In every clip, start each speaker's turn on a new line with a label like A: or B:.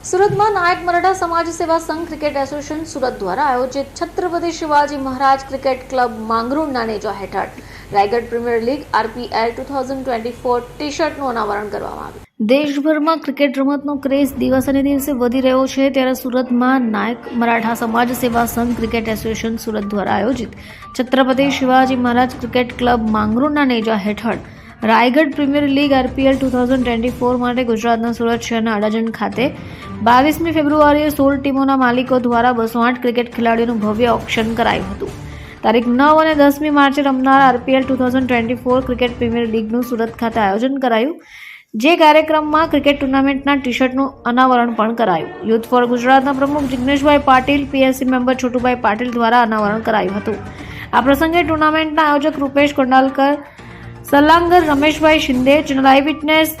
A: સુરતમાં નાયક મરાઠા સમાજ સેવા સંઘ ક્રિકેટ એસોસિએશન સુરત દ્વારા આયોજિત છત્રપતિ શિવાજી મહારાજ ક્રિકેટ ક્લબ માંગરોળના નેજા હેઠળ Raigad premier league RPL two thousand twenty four T શર્ટનું અનાવરણ કરવામાં આવ્યું. દેશભરમાં ક્રિકેટ રમતનો ક્રેઝ દિવસે દિવસે વધી રહ્યો છે ત્યારે સુરતમાં નાયક મરાઠા સમાજ સેવા સંઘ ક્રિકેટ એસોસિએશન સુરત દ્વારા આયોજિત છત્રપતિ શિવાજી મહારાજ ક્રિકેટ ક્લબ માંગરોળના નેજા હેઠળ Raigad premier league RPL two thousand twenty four માટે ગુજરાતના સુરત શહેરના અડાજણ ખાતે બાવીસમી ફેબ્રુઆરીએ સોળ ટીમોના માલિકો દ્વારા બસો આઠ ક્રિકેટ ખેલાડીઓનું ભવ્ય ઓક્શન કરાયું હતું. તારીખ નવ અને દસમી માર્ચે રમનાર RPL two thousand twenty four cricket premier લીગનું Surat ખાતે આયોજન કરાયું, જે કાર્યક્રમમાં ક્રિકેટ ટુર્નામેન્ટના ટી શર્ટનું અનાવરણ પણ કરાયું. યુથ ફોર ગુજરાતના પ્રમુખ જિગ્નેશભાઈ પાટીલ, પીએસસી મેમ્બર છોટુભાઈ પાટીલ દ્વારા અનાવરણ કરાયું હતું. આ પ્રસંગે ટુર્નામેન્ટના આયોજક Rupesh Kondalkar સલાંગર Rameshbhai Shinde channel eye witness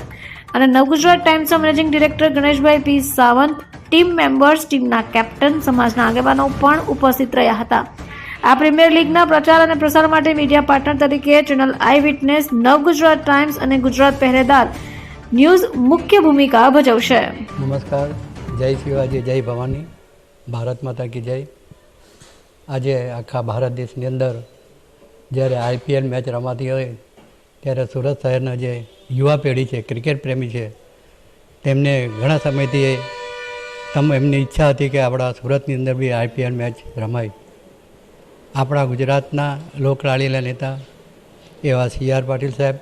A: અને Navgujarat ટાઈમ્સના managing director Ganeshbhai P Sawant, team members, ટીમના કેપ્ટન, સમાજના આગેવાનો પણ ઉપસ્થિત રહ્યા હતા. આ પ્રીમિયર લીગના પ્રચાર અને પ્રસાર માટે મીડિયા પાર્ટનર તરીકે channel eye witness, Navgujarat Times અને ગુજરાત પહેરેદાર ન્યૂઝ મુખ્ય ભૂમિકા ભજવશે.
B: નમસ્કાર. જય શિવાજી, જય ભવાની. ભારત માતા કી જય. આજે આખા ભારત દેશની અંદર જ્યારે આઈપીએલ મેચ રમાતી હોય ત્યારે સુરત શહેરના જે યુવા પેઢી છે, ક્રિકેટ પ્રેમી છે, તેમને ઘણા સમયથી તમ એમની ઈચ્છા હતી કે આપણા સુરતની અંદર બી આઈપીએલ મેચ રમાય. આપણા ગુજરાતના લોકલાડીલા નેતા એવા સી આર પાટીલ સાહેબ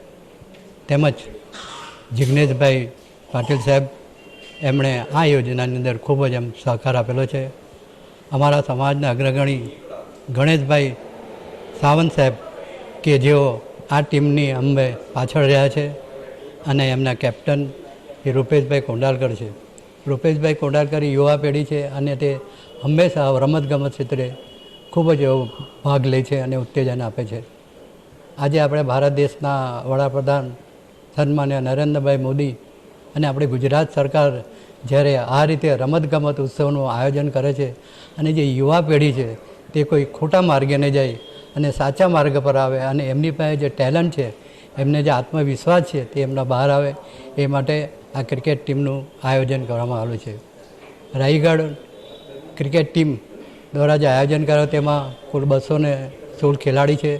B: તેમજ જિગ્નેશભાઈ પાટીલ સાહેબ એમણે આ યોજનાની અંદર ખૂબ જ એમ સહકાર આપેલો છે. અમારા સમાજના અગ્રગણી ગણેશભાઈ સાવંત સાહેબ કે જેઓ આ ટીમની અંબે પાછળ રહ્યા છે અને એમના કેપ્ટન એ રૂપેશભાઈ કોંડાલકર છે. રૂપેશભાઈ કોંડાલકર યુવા પેઢી છે અને તે હંમેશા રમતગમત ક્ષેત્રે ખૂબ જ ભાગ લે છે અને ઉત્તેજન આપે છે. આજે આપણે ભારત દેશના વડાપ્રધાન સન્માન્ય નરેન્દ્રભાઈ મોદી અને આપણી ગુજરાત સરકાર જ્યારે આ રીતે રમતગમત ઉત્સવનું આયોજન કરે છે અને જે યુવા પેઢી છે તે કોઈ ખોટા માર્ગે ન જાય અને સાચા માર્ગ પર આવે અને એમની પાસે જે ટેલેન્ટ છે, એમને જે આત્મવિશ્વાસ છે તે એમના બહાર આવે, એ માટે આ ક્રિકેટ ટીમનું આયોજન કરવામાં આવેલું છે. રાયગઢ ક્રિકેટ ટીમ દ્વારા જે આયોજન કર્યું તેમાં કુલ બસો ને સોળ ખેલાડી છે,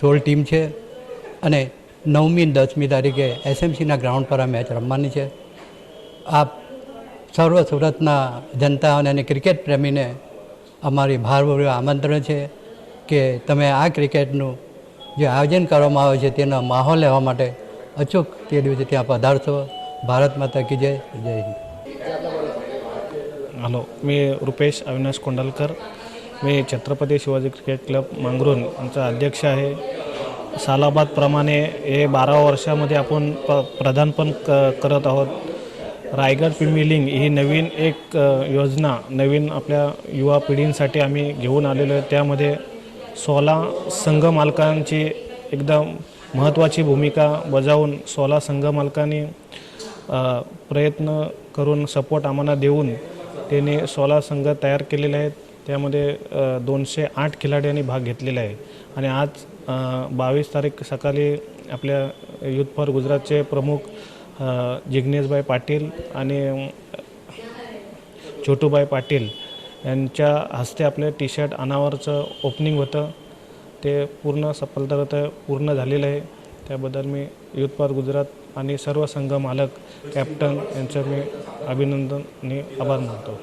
B: સોળ ટીમ છે અને નવમી દસમી તારીખે એસએમસીના ગ્રાઉન્ડ પર આ મેચ રમવાની છે. આ સર્વ સુરતના જનતા અને ક્રિકેટ પ્રેમીને અમારી ભારભર્યું આમંત્રણ છે. કે તમે આ ક્રિકેટનું જે આયોજન કરવામાં આવે છે તેનો માહોલ લેવા માટે અચૂક તે દિવસે ત્યાં પધારશો ભારત માતા કી જય જય હિન્દ
C: हॅलो मी रुपेश अविनाश कोंडालकर मी छत्रपती शिवाजी क्रिकेट क्लब मांगरून यांचा अध्यक्ष आहे सालाबादप्रमाणे हे बारा वर्षामध्ये आपण प प्रधानपण क करत आहोत रायगड प्रीमियर लीग ही नवीन एक अ, योजना नवीन आपल्या युवा पिढींसाठी आम्ही घेऊन आलेलो आहे त्यामध्ये सोळा संघ मालकांची एकदम महत्त्वाची भूमिका बजावून सोळा संघ मालकांनी प्रयत्न करून सपोर्ट आम्हाला देऊन त्यांनी सोळा संघ तयार केलेले आहेत. त्यामध्ये दोनशे आठ खिलाड्यांनी भाग घेतलेला आहे. आणि आज बावीस तारीख सकाळी आपल्या युथ फॉर गुजरातचे प्रमुख जिग्नेशभाई पाटील आणि छोटूबाई छोटूभाई पाटील यांच्या हस्ते आपले टी शर्ट अनावरचं ओपनिंग होतं. ते पूर्ण सफलता पूर्ण झालेलं आहे. त्याबद्दल मी युथ गुजरात आणि सर्व संघ मालक कॅप्टन यांचं मी अभिनंदन आणि आभार मानतो.